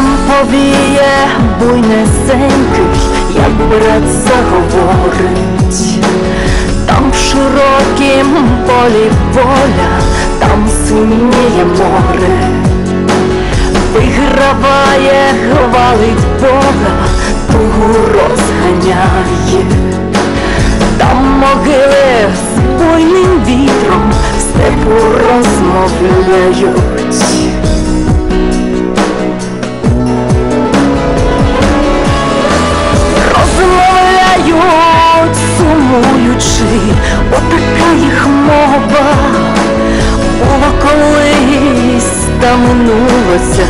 Там повіє буйнесенький, як брат заговорить, там в широкім полі воля, там синіє море, виграває, хвалить Бога, тугу розганяє, там могили з буйним вітром минулося,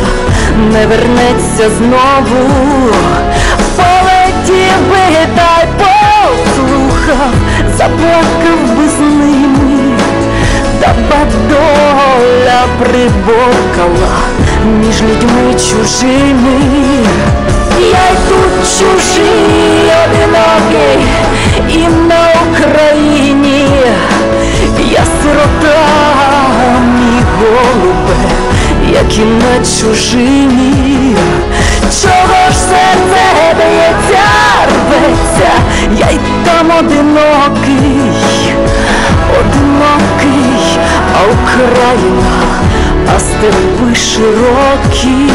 не вернеться знову, полетів би та й послухав, заплакав би з ними, та бадоля приборкала між людьми чужими. Я й тут чужий, одинокий, а а степи широкі.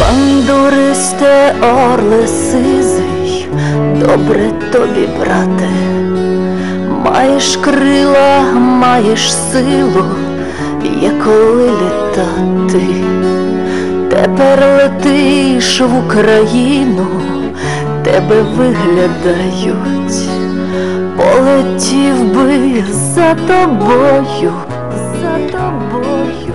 Бандуристе орле сизий, добре тобі, брате, маєш крила, маєш силу, є коли літати, тепер летиш в Україну, тебе виглядають, полетів би за тобою, за тобою.